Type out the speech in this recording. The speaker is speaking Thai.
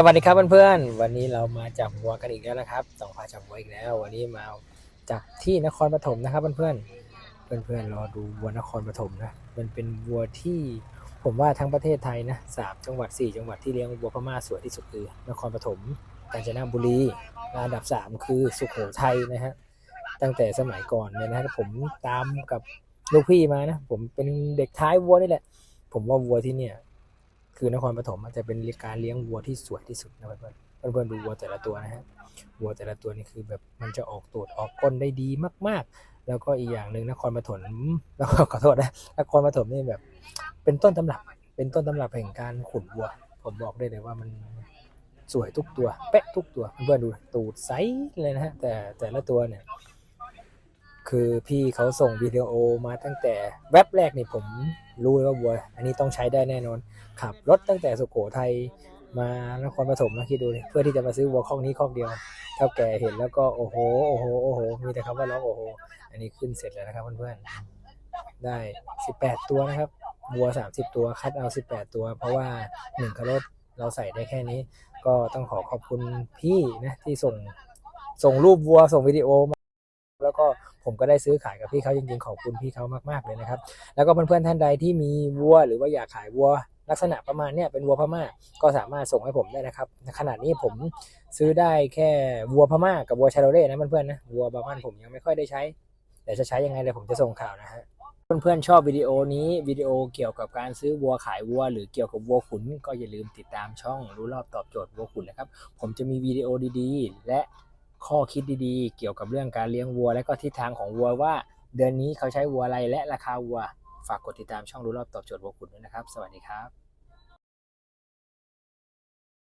สวัสดีครับเพื่อนๆ วันนี้เรามาจับวัวกันอีกแล้วนะครับสองพาจับวัวอีกแล้ว วันนี้มาจับที่นครปฐมนะครับเพื่อนๆ เพื่อนๆรอดูวัวนครปฐมนะมันเป็นวัวที่ผมว่าทั้งประเทศไทยนะสามจังหวัดสี่จังหวัดที่เลี้ยงวัวพม่าสวยที่สุดคือนครปฐมกาญจนบุรีอันดับสามคือสุโขทัยนะฮะตั้งแต่สมัยก่อนเนี่ยนะผมตามกับลูกพี่มานะผมเป็นเด็กท้ายวัวนี่แหละ ผมว่าวัวที่เนี่ย คือนครปฐมอาจจะเป็นการเลี้ยงวัวที่สวยที่สุดนะเพื่อนๆเพื่อนดูวัวแต่ละตัวนะฮะวัวแต่ละตัวนี่คือแบบมันจะออกตูดออกก้นได้ดีมาก ๆ แล้วก็อีกอย่างหนึ่งนครปฐมแล้วก็ขอโทษนะนครปฐมนี่แบบ เป็นต้นตำรับเป็นต้นตำรับแห่งการขุนวัว ผมบอกได้เลยว่ามันสวยทุกตัว เป๊ะทุกตัวเพื่อนดูตูดไซส์เลยนะฮะแต่แต่ละตัวเนี่ย คือพี่เขาส่งวิดีโอมาตั้งแต่แว็บแรกนี่ผมรู้เลยว่าวัว อันนี้ต้องใช้ได้แน่นอน ขับรถตั้งแต่สุโขทัยมานครปฐมนะคิดดูเลยเพื่อที่จะมาซื้อวัวคอกนี้คอกเดียวเท่าแก่เห็นแล้วก็โอ้โหโอ้โหโอ้โหมีแต่คำว่าร้องโอ้โห อันนี้ขึ้นเสร็จแล้วนะครับเพื่อนๆได้ 18 ตัวนะครับวัว 30 ตัวคัดเอา 18 ตัว เพราะว่า1คันรถเราใส่ได้แค่นี้ ก็ต้องขอขอบคุณพี่นะที่ส่งส่งรูปวัวส่งวิดีโอมา ก็ผมก็ได้ซื้อขายกับพี่เขาจริงๆขอบคุณพี่เขามากๆเลยนะครับ แล้วก็เพื่อนๆท่านใดที่มีวัวหรือว่าอยากขายวัวลักษณะประมาณเนี้ยเป็นวัวพม่าก็สามารถส่งให้ผมได้นะครับ ขนาดนี้ผมซื้อได้แค่วัวพม่ากับวัวชาโรเล่นะเพื่อนๆนะวัวบามันผมยังไม่ค่อยได้ใช้แต่จะใช้ยังไงเลยผมจะส่งข่าวนะฮะเพื่อนๆชอบวิดีโอนี้วิดีโอเกี่ยวกับการซื้อวัวขายวัว หรือเกี่ยวกับวัวขุน ก็อย่าลืมติดตามช่องรู้รอบตอบโจทย์วัวขุนนะครับ ผมจะมีวิดีโอดีๆ และ ข้อคิดดีๆ เกี่ยวกับเรื่องการเลี้ยงวัว และก็ทิศทางของวัวว่า เดือนนี้เขาใช้วัวอะไรและราคาวัว ฝากกดติดตามช่องรู้รอบตอบโจทย์วัวขุนด้วยนะครับ สวัสดีครับ